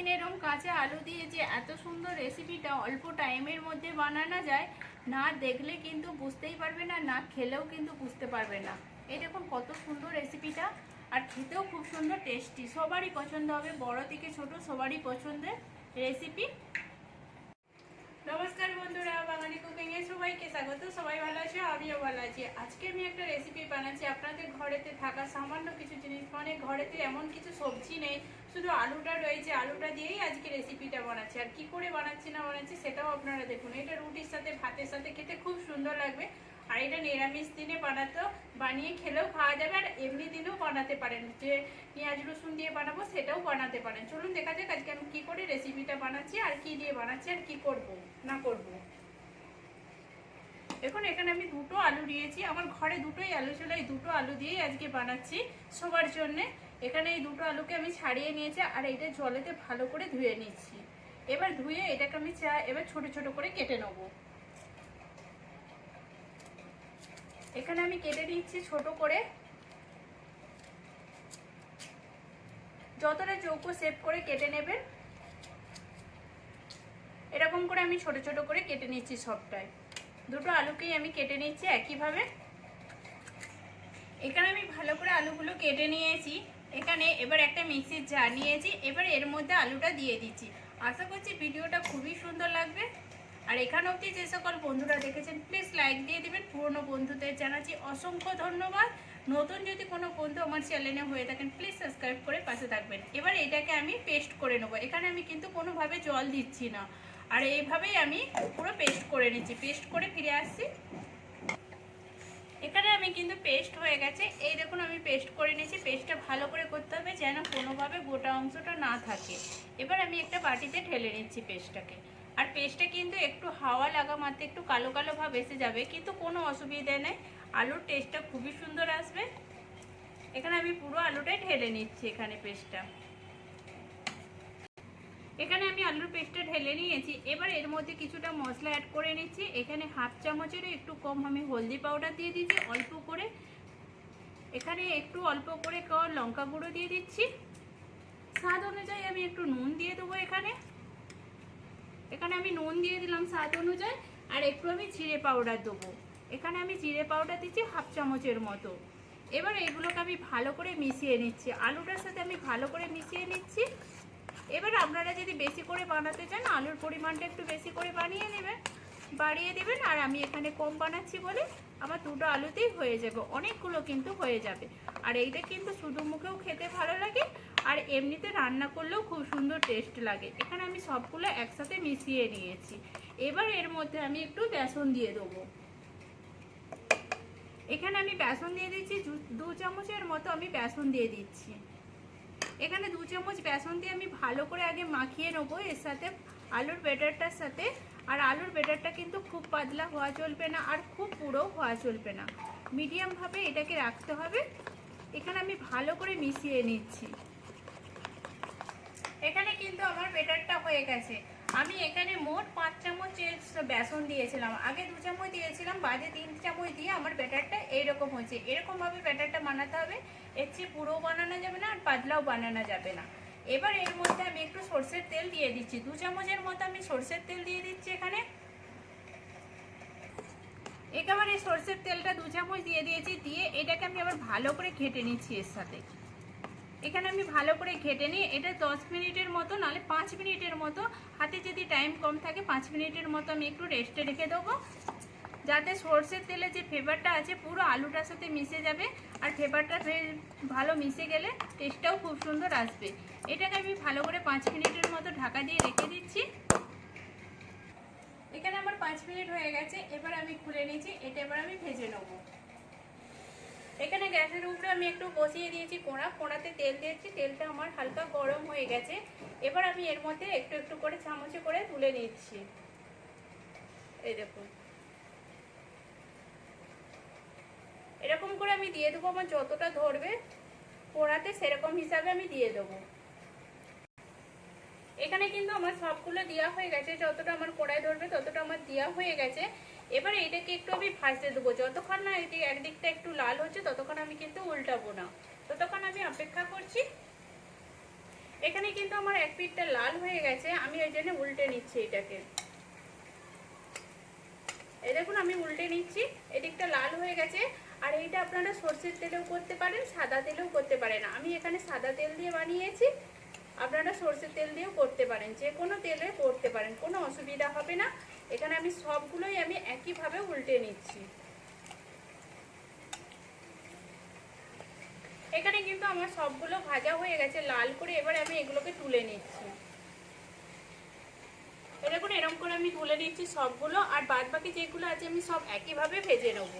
কোনোদিন এরকম কাঁচা আলু দিয়ে যে এত সুন্দর রেসিপিটা অল্প টাইমের মধ্যে বানানো যায়, না দেখলে কিন্তু বুঝতেই পারবে না না খেলেও কিন্তু বুঝতে পারবে না। এই দেখুন কত সুন্দর রেসিপিটা আর খেতেও খুব সুন্দর টেস্টি সবারই পছন্দ হবে, বড় থেকে ছোট সবারই পছন্দের রেসিপি নমস্কার বন্ধুরা, বাঙালি আমিও ভালো আছি আজকে আমি একটা রেসিপি বানাচ্ছি। আপনাদের ঘরেতে থাকা সামান্য কিছু জিনিস মানে ঘরেতে এমন কিছু সবজি নেই, শুধু আলুটা রয়েছে। আলুটা দিয়েই আজকে রেসিপিটা বানাচ্ছি। আর কি করে বানাচ্ছি, না বানাচ্ছি, সেটাও আপনারা দেখুন। এটা রুটির সাথে, ভাতের সাথে খেতে খুব সুন্দর লাগবে। আর এটা নিরামিষ দিনে বানাতেও বানিয়ে খেলেও খাওয়া যাবে আর এমনি দিনেও বানাতে পারেন। যে পেঁয়াজ, রসুন দিয়ে বানাবো, সেটাও বানাতে পারেন। চলুন দেখা যাক আজকে আমি কী করে রেসিপিটা বানাচ্ছি আর কি দিয়ে বানাচ্ছি আর কি করব, না করব। এখন এখানে আমি দুটো আলু নিয়েছি। আমার ঘরে দুটোই আলু ছিল, এই দুটো আলু দিয়েই আজকে বানাচ্ছি সবার জন্যে। এখানে এই দুটো আলুকে আমি ছাড়িয়ে নিয়েছি আর এটা জলেতে ভালো করে ধুয়ে নিচ্ছি। এবার ধুয়ে এটাকে আমি চা, এবার ছোট ছোট করে কেটে নেব। এখানে আমি কেটে নিচ্ছি ছোট করে। যতটা চৌকো সেভ করে কেটে নেবেন, এরকম করে আমি ছোট ছোট করে কেটে নিচ্ছি সবটাই। দুটো আলুকেই আমি কেটে নিচ্ছি একইভাবে। এখানে আমি ভালো করে আলুগুলো কেটে নিয়েছি। এখানে এবার একটা মিক্সির জার নিয়েছি। এবার এর মধ্যে আলুটা দিয়ে দিচ্ছি। আশা করছি ভিডিওটা খুবই সুন্দর লাগবে। আর এখান অবধি যে সকল বন্ধুরা দেখেছেন প্লিজ লাইক দিয়ে দেবেন। পুরনো বন্ধুদের জানাচ্ছি অসংখ্য ধন্যবাদ। নতুন যদি কোনো বন্ধু আমার চ্যানেলে হয়ে থাকেন প্লিজ সাবস্ক্রাইব করে পাশে থাকবেন। এবার এটাকে আমি পেস্ট করে নেব। এখানে আমি কিন্তু কোনোভাবে জল দিচ্ছি না। আর এইভাবেই আমি পুরো পেস্ট করে নিচ্ছি। পেস্ট করে ফিরে আসছি। এখানে আমি কিন্তু পেস্ট হয়ে গেছে। এই দেখুন, আমি পেস্ট করে নিয়েছি। পেস্টটা ভালো করে করতে হবে যেন কোনোভাবে গোটা অংশটা না থাকে। এবার আমি একটা বাটিতে ঢেলে নিচ্ছি পেস্টটাকে আর পেস্টটা কিন্তু একটু হাওয়া লাগা মাত্র, একটু কালো কালো ভাব এসে যাবে, কিন্তু কোনো অসুবিধা নেই। আলুর টেস্টটা খুবই সুন্দর আসবে। এখানে আমি পুরো আলুটাই ঢেলে নিচ্ছি এখানে পেস্টটা এখানে আমি আলুর পেস্টটা ঢেলে নিয়েছি। এবার এর মধ্যে কিছুটা মশলা অ্যাড করে নিচ্ছি। এখানে হাফ চামচেরও একটু কম আমি হলদি পাউডার দিয়ে দিচ্ছি, অল্প করে। এখানে একটু অল্প করে লঙ্কা গুঁড়ো দিয়ে দিচ্ছি। স্বাদ অনুযায়ী আমি একটু নুন দিয়ে দেবো এখানে। এখানে আমি নুন দিয়ে দিলাম স্বাদ অনুযায়ী, আর একটু আমি জিরে পাউডার দেবো। এখানে আমি জিরে পাউডার দিচ্ছি হাফ চামচের মতো। এবার এগুলোকে আমি ভালো করে মিশিয়ে নিচ্ছি। আলুটার সাথে আমি ভালো করে মিশিয়ে নিচ্ছি। এবার আপনারা যদি বেশি করে বানাতে চান, আলুর পরিমাণটা একটু বেশি করে বানিয়ে নেবেন, বাড়িয়ে দেবেন, আর আমি এখানে কম বানাচ্ছি বলে আমার দুটো আলুতেই হয়ে যাবে, অনেকগুলো কিন্তু হয়ে যাবে। আর এইটা কিন্তু শুধু মুখেও খেতে ভালো লাগে, আর এমনিতে রান্না করলেও খুব সুন্দর টেস্ট লাগে। এখানে আমি সবগুলো একসাথে মিশিয়ে নিয়েছি। এবার এর মধ্যে আমি একটু বেসন দিয়ে দেবো। এখানে আমি বেসন দিয়ে দিচ্ছি দু চামচের মতো আমি বেসন দিয়ে দিচ্ছি। এখানে দু চামচ বেসন দিয়ে আমি ভালো করে আগে মাখিয়ে নেব। এর সাথে আলুর বেটারটার সাথে। আর আলুর বেটারটা কিন্তু খুব পাতলা হওয়া চলবে না আর খুব পুরো হওয়া চলবে না। মিডিয়ামভাবে এটাকে রাখতে হবে। এখানে আমি ভালো করে মিশিয়ে নিচ্ছি। এখানে কিন্তু আমার বেটারটা হয়ে গেছে। আমি এখানে মোট পাঁচ চামচ বেসন দিয়েছিলাম। আগে দু চামচ দিয়েছিলাম বাজে তিন চামচ দিয়ে আমার ব্যাটারটা এইরকম হয়েছে। এরকমভাবে ব্যাটারটা বানাতে হবে। এর চেয়ে পুরো বানানো যাবে না, আর পাতলাও বানানো যাবে না। এবার এর মধ্যে আমি একটু সর্ষের তেল দিয়ে দিচ্ছি। দু চামচের মতো আমি সর্ষের তেল দিয়ে দিচ্ছি এখানে। একেবারে সর্ষের তেলটা দু চামচ দিয়ে দিয়েছি। দিয়ে এটাকে আমি আবার ভালো করে ঘেটে নিচ্ছি এর সাথে। এখানে আমি ভালো করে ঘেটে নিই। এটা দশ মিনিটের মতো, নাহলে পাঁচ মিনিটের মতো। হাতে যদি টাইম কম থাকে, পাঁচ মিনিটের মতো আমি একটু রেস্টে রেখে দেবো। যাতে সর্ষের তেলে যে ফ্লেভারটা আছে, পুরো আলুটার সাথে মিশে যাবে। আর ফ্লেভারটা ভালো মিশে গেলে টেস্টটাও খুব সুন্দর আসবে। এটাকে আমি ভালো করে পাঁচ মিনিটের মতো ঢাকা দিয়ে রেখে দিচ্ছি। এখানে আমার পাঁচ মিনিট হয়ে গেছে। এবার আমি খুলে নিয়েছি এটা এবার আমি ভেজে নেব। এখানে গ্যাসের উপরে আমি একটু বসিয়ে দিয়েছি কোড়া। কোড়াতে তেল দিয়েছি, তেলটা আমার হালকা গরম হয়ে গেছে। এবার আমি এর মধ্যে একটু একটু করে চামচে করে তুলে নিচ্ছি। এই দেখুন। এরকম করে আমি দিয়ে দেবো, আমার যতটা ধরবে কোড়াতে সেরকম হিসাবে আমি দিয়ে দেবো। এখানে কিন্তু আমার সবগুলো দেওয়া হয়ে গেছে, যতটা আমার কড়াই ধরবে ততটা আমার দেওয়া হয়ে গেছে। এবারে এটাকে একটু আমি ভাজতে দেবো যতক্ষণ না এটি একদিকটা একটু লাল হচ্ছে, ততক্ষণ আমি কিন্তু উল্টাবো না। ততক্ষণ আমি অপেক্ষা করছি। এখানে কিন্তু আমার এক পিঠটা লাল হয়ে গেছে, আমি ওই জন্য উল্টে নিচ্ছি এটাকে। এই দেখুন, আমি উল্টে নিচ্ছি। এদিকটা লাল হয়ে গেছে। আর এইটা আপনারা সর্ষের তেলেও করতে পারেন, সাদা তেলেও করতে পারেন। আমি এখানে সাদা তেল দিয়ে বানিয়েছি। আপনারা সর্ষের তেল দিয়েও করতে পারেন। যে কোনো তেলে করতে পারেন, কোনো অসুবিধা হবে না। এখানে আমি সবগুলোই আমি একইভাবে উল্টে নিচ্ছি। এখানে কিন্তু আমার সবগুলো ভাজা হয়ে গেছে, লাল করে এবার আমি এগুলোকে তুলে নিচ্ছি। এরকম এরকম করে আমি তুলে নিচ্ছি সবগুলো, আর বাদ বাকি যেগুলো আছে আমি সব একইভাবে ভেজে নেব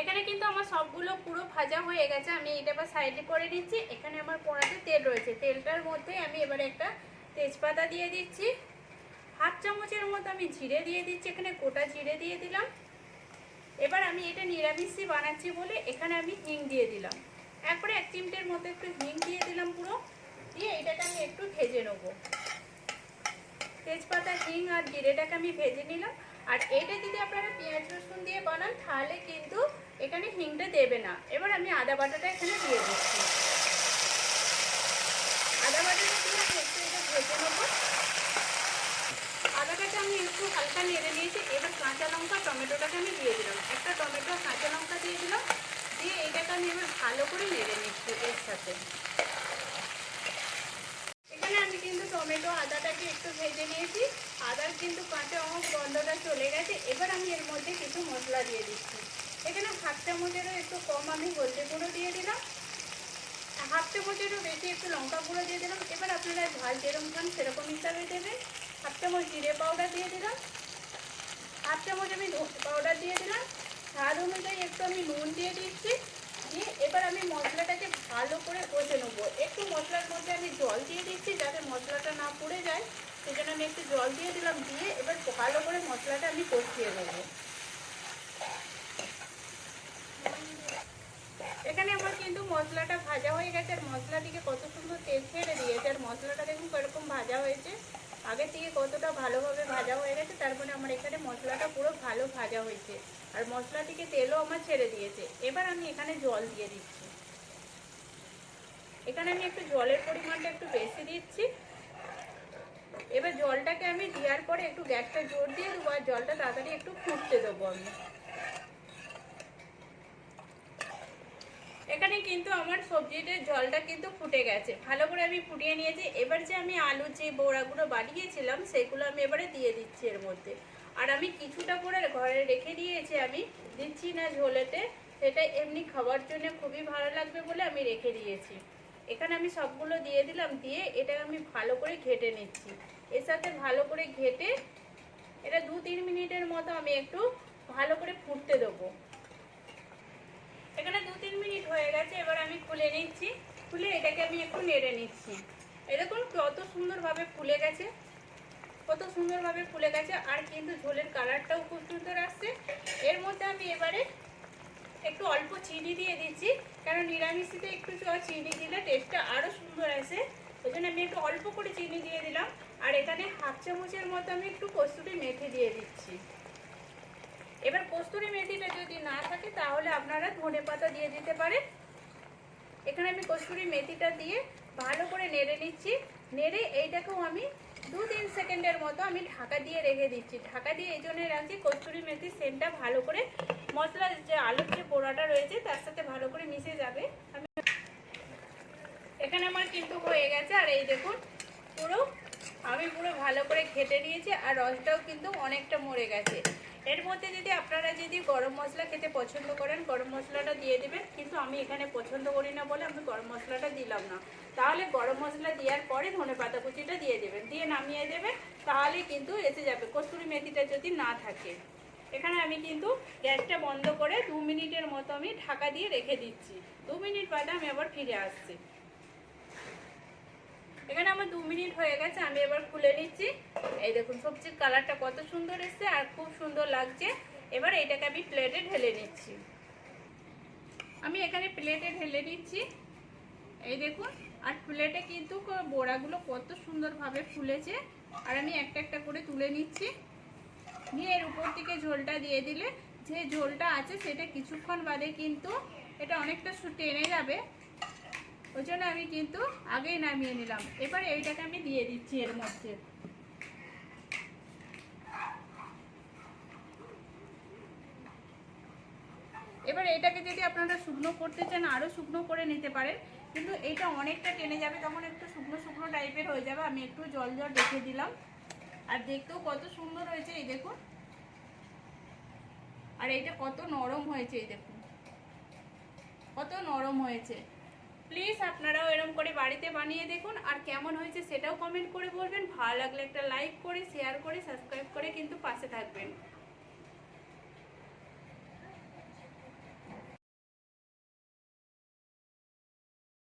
এখানে কিন্তু আমার সবগুলো পুরো ভাজা হয়ে গেছে, আমি এটা এবার সাইডে করে দিচ্ছি এখানে আমার কোড়াতে তেল রয়েছে। তেলটার মধ্যে আমি এবার একটা তেজপাতা দিয়ে দিচ্ছি। হাফ চামচের মতো আমি জিরে দিয়ে দিচ্ছি, এখানে গোটা জিরে দিয়ে দিলাম। এবার আমি এটা নিরামিষই বানাচ্ছি বলে এখানে আমি হিং দিয়ে দিলাম। একবারে এক চিমটের মতো একটু হিং দিয়ে দিলাম পুরো। দিয়ে এটাকে আমি একটু ভেজে নেব। তেজপাতা, হিং আর জিরেটাকে আমি ভেজে নিলাম। আর এটা যদি আপনারা পেঁয়াজ রসুন দিয়ে বানান, তাহলে কিন্তু এখানে হিংটা দেবে না। এবার আমি আদা বাটাটা এখানে দিয়ে দিচ্ছি। আদা বাটাটা দিয়ে আমি একটু ভেজে নেব। আমি একটু হালকা নেড়ে নিয়েছি। এবার কাঁচা লঙ্কা, টমেটোটাকে আমি দিয়ে দিলাম। একটা টমেটো কাঁচা লঙ্কা দিয়ে দিলাম। দিয়ে এটাকে আমি এবার ভালো করে নেড়ে নিচ্ছি এর সাথে। এখানে আমি কিন্তু টমেটো, আদাটাকে একটু ভেজে নিয়েছি। আদার কিন্তু কাঁচা অঙ্ক গন্ধটা চলে গেছে। এবার আমি এর মধ্যে কিছু মশলা দিয়ে দিচ্ছি। চামচেরও একটু কম আমি হলদে গুঁড়ো দিয়ে দিলাম। হাফ চামচেরও বেশি একটু লঙ্কা গুঁড়ো দিয়ে দিলাম। এবার আপনারা ঝাল যেরকম খান সেরকম হিসাবে দেবেন। হাফ চামচ জিরে পাউডার দিয়ে দিলাম। হাফ চামচ আমি ধসে পাউডার দিয়ে দিলাম। স্বাদ অনুযায়ী একটু আমি নুন দিয়ে দিচ্ছি। দিয়ে এবার আমি মশলাটাকে ভালো করে কষে নেব। একটু মশলার মধ্যে আমি জল দিয়ে দিচ্ছি যাতে মশলাটা না পুড়ে যায়। সেজন্য আমি একটু জল দিয়ে দিলাম। দিয়ে এবার ভালো করে মশলাটা আমি কষিয়ে নেব। এখানে আমার কিন্তু মশলাটা ভাজা হয়ে গেছে, আর মশলা থেকে কত সুন্দর তেল ছেড়ে দিয়েছে, আর মশলাটা দেখুন কীরকম ভাজা হয়েছে। আগে থেকে কতটা ভালোভাবে ভাজা হয়ে গেছে, তারপরে আমার এখানে মশলাটা পুরো ভালো ভাজা হয়েছে। আর মশলা থেকে তেলও আমার ছেড়ে দিয়েছে। এবার আমি এখানে জল দিয়ে দিচ্ছি। এখানে আমি একটু জলের পরিমাণটা একটু বেশি দিচ্ছি। এবার জলটাকে আমি দেওয়ার পরে একটু গ্যাসটা জোর দিয়ে দেবো, আর জলটা তাড়াতাড়ি একটু ফুটতে দেবো আমি। এখানে কিন্তু আমার সবজিটার জলটা কিন্তু ফুটে গেছে। ভালো করে আমি ফুটিয়ে নিয়েছি। এবার যে আমি আলু যে বড়াগুলো বানিয়েছিলাম, সেগুলো আমি এবারে দিয়ে দিচ্ছি এর মধ্যে। আর আমি কিছুটা করে ঘরে রেখে দিয়েছি আমি, দিচ্ছি না ঝোলেতে। সেটা এমনি খাওয়ার জন্য খুবই ভালো লাগবে বলে আমি রেখে দিয়েছি। এখানে আমি সবগুলো দিয়ে দিলাম, দিয়ে এটা আমি ভালো করে ঘেটে নিচ্ছি। এর সাথে ভালো করে ঘেটে, এটা দু তিন মিনিটের মতো আমি একটু ভালো করে ফুটতে দেবো। তিন মিনিট হয়ে গেছে, এবার আমি খুলে নিচ্ছি। খুলে এটাকে আমি একটু নেড়ে নিচ্ছি। দেখুন, কত সুন্দরভাবে ফুলে গেছে। কত সুন্দরভাবে ফুলে গেছে, আর কিন্তু ঝোলের কালারটাও খুব সুন্দর আসছে। এর মধ্যে আমি এবারে একটু অল্প চিনি দিয়ে দিচ্ছি কারণ নিরামিষিতে একটু চিনি দিলে টেস্টটা আরও সুন্দর আসে। ওই জন্য আমি একটু অল্প করে চিনি দিয়ে দিলাম। আর এখানে হাফ চামচের মতো আমি একটু কস্তুরি মেথি দিয়ে দিচ্ছি। এবার কস্তুরি মেথিটা যদি না থাকে, তাহলে আপনারা ধনে পাতা দিয়ে দিতে পারেন। এখানে আমি কস্তুরি মেথিটা দিয়ে ভালো করে নেড়ে নিচ্ছি। নেড়ে এইটাকেও আমি দু তিন সেকেন্ডের মতো আমি ঢাকা দিয়ে রেখে দিচ্ছি। ঢাকা দিয়ে এই জন্য রাখছি কস্তুরি মেথির সেন্টটা ভালো করে মশলা যে আলুর যে পোড়াটা রয়েছে, তার সাথে ভালো করে মিশে যাবে। আমি এখানে আমার কিন্তু হয়ে গেছে। আর এই দেখুন, পুরো আমি পুরো ভালো করে ঘেটে নিয়েছি। আর রসটাও কিন্তু অনেকটা মরে গেছে। এর মধ্যে যদি আপনারা যদি গরম মশলা খেতে পছন্দ করেন, গরম মশলাটা দিয়ে দেবেন, কিন্তু আমি এখানে পছন্দ করি না বলে আমি গরম মশলাটা দিলাম না। তাহলে গরম মশলা দেওয়ার পরে ধনে পাতা কুচিটা দিয়ে দেবেন। দিয়ে নামিয়ে দেবেন, তাহলে কিন্তু এসে যাবে। কস্তুরি মেথিটা যদি না থাকে। এখানে আমি কিন্তু গ্যাসটা বন্ধ করে দু মিনিটের মতো আমি ঢাকা দিয়ে রেখে দিচ্ছি। দু মিনিট বাদে আমি আবার ফিরে আসছি। এখানে আমার দু মিনিট হয়ে গেছে, আমি এবার খুলে নিচ্ছি। এই দেখুন, সবজির কালারটা কত সুন্দর এসছে আর খুব সুন্দর লাগছে। এবার এটাকে আমি প্লেটে ঢেলে নিচ্ছি। আমি এখানে প্লেটে ঢেলে নিচ্ছি। এই দেখুন, আর প্লেটে কিন্তু বড়াগুলো কত সুন্দরভাবে ফুলেছে। আর আমি একটা একটা করে তুলে নিচ্ছি। নিয়ে এর উপর থেকে ঝোলটা দিয়ে দিলে যে ঝোলটা আছে সেটা কিছুক্ষণ বাদে কিন্তু এটা অনেকটা টেনে যাবে। ওই জন্য আমি কিন্তু আগেই নামিয়ে নিলাম। এবার এইটাকে আমি দিয়ে দিচ্ছি এর মধ্যে। এবার এটাকে যদি আপনারা শুকনো করতে চান আরও শুকনো করে নিতে পারেন। কিন্তু এটা অনেকটা টেনে যাবে, তখন একটু শুকনো শুকনো টাইপের হয়ে যাবে। আমি একটু জল জল রেখে দিলাম। আর দেখতেও কত সুন্দর হয়েছে এই দেখুন। আর এইটা কত নরম হয়েছে এই দেখুন। কত নরম হয়েছে। প্লিজ আপনারাও এরম করে বাড়িতে বানিয়ে দেখুন আর কেমন হয়েছে সেটাও কমেন্ট করে বলবেন। ভালো লাগলে একটা লাইক করে শেয়ার করে সাবস্ক্রাইব করে কিন্তু পাশে থাকবেন।